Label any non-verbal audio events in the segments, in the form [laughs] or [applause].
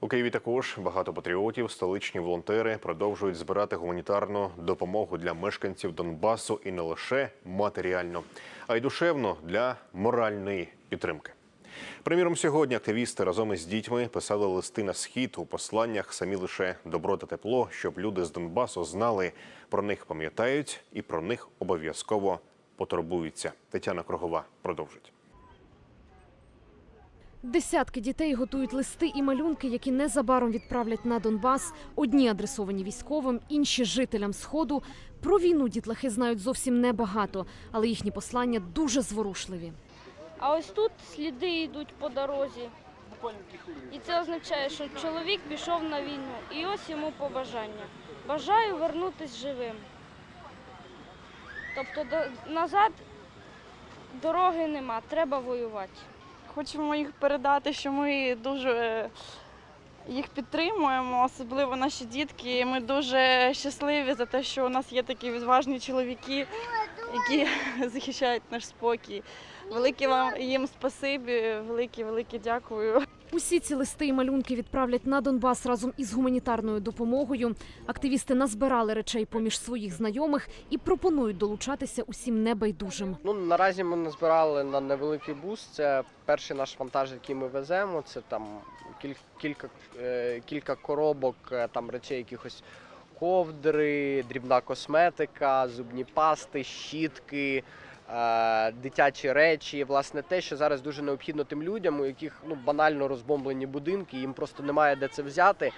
У Києві також багато патріотів, столичні волонтери продовжують збирати гуманітарну допомогу для мешканців Донбасу і не лише матеріально, а й душевно для моральної підтримки. Приміром, сьогодні активісти разом із дітьми писали листи на схід у посланнях самі лише добро та тепло, щоб люди з Донбасу знали про них пам'ятають і про них обов'язково потурбуються. Тетяна Крогова продовжить. Десятки дітей готують листи і малюнки, які незабаром відправлять на Донбас. Одні адресовані військовим, інші жителям сходу. Про війну дітлахи знають зовсім небагато, але їхні послання дуже зворушливі. А ось тут сліди йдуть по дорозі. І це означає, що чоловік пішов на війну. І ось йому побажання. Бажаю вернутися живим. Тобто назад дороги нема, треба воювати. Хочемо їх передати, що ми дуже е, їх підтримуємо, особливо наші дітки. Ми дуже щасливі за те, що у нас є такі відважні чоловіки, які [laughs] захищають наш спокій. Велике вам їм спасибі, велике, велике дякую. Усі ці листи і малюнки відправлять на Донбас разом із гуманітарною допомогою. Активісти назбирали речей поміж своїх знайомих і пропонують долучатися усім небайдужим. Ну наразі ми назбирали на невеликий бус. Це перший наш вантаж, який ми веземо. Це там кіль- кілька, е, кілька коробок, е, там речей якихось ковдри, дрібна косметика, зубні пасти, щітки. е, Дитячі речі, власне, те, що зараз дуже необхідно тим людям, у яких ну банально розбомблені будинки, їм просто немає де це взяти.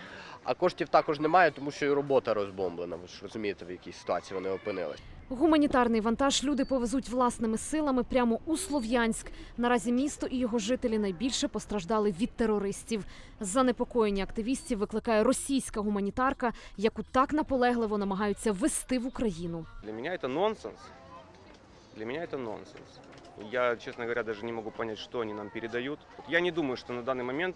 А коштів також немає, тому що і робота розбомблена. Ви ж розумієте, в якій ситуації вони опинились. Гуманітарний вантаж люди повезуть власними силами прямо у Слов'янськ. Наразі місто і його жителі найбільше постраждали від терористів. Занепокоєння активістів викликає російська гуманітарка, яку так наполегливо намагаються ввести в Україну. Для мене це нонсенс. Для меня это нонсенс. Я, честно говоря, даже не могу понять, что они нам передают. Я не думаю, что на данный момент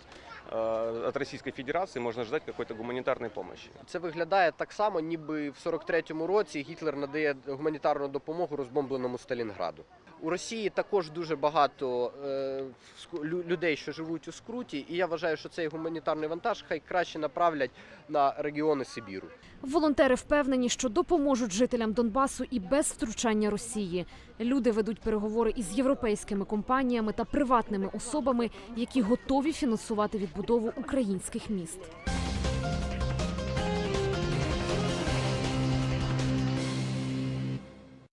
э, от Российской Федерации можно ждать какой-то гуманитарной помощи. Це виглядає так само, ніби в 43-му році Гітлер надає гуманітарну допомогу розбомбленому Сталінграду. У Росії також дуже багато е, людей, що живуть у скруті, і я вважаю, що цей гуманітарний вантаж хай краще направлять на регіони Сибіру. Волонтери впевнені, що допоможуть жителям Донбасу і без втручання Росії. Люди ведуть переговори із європейськими компаніями та приватними особами, які готові фінансувати відбудову українських міст.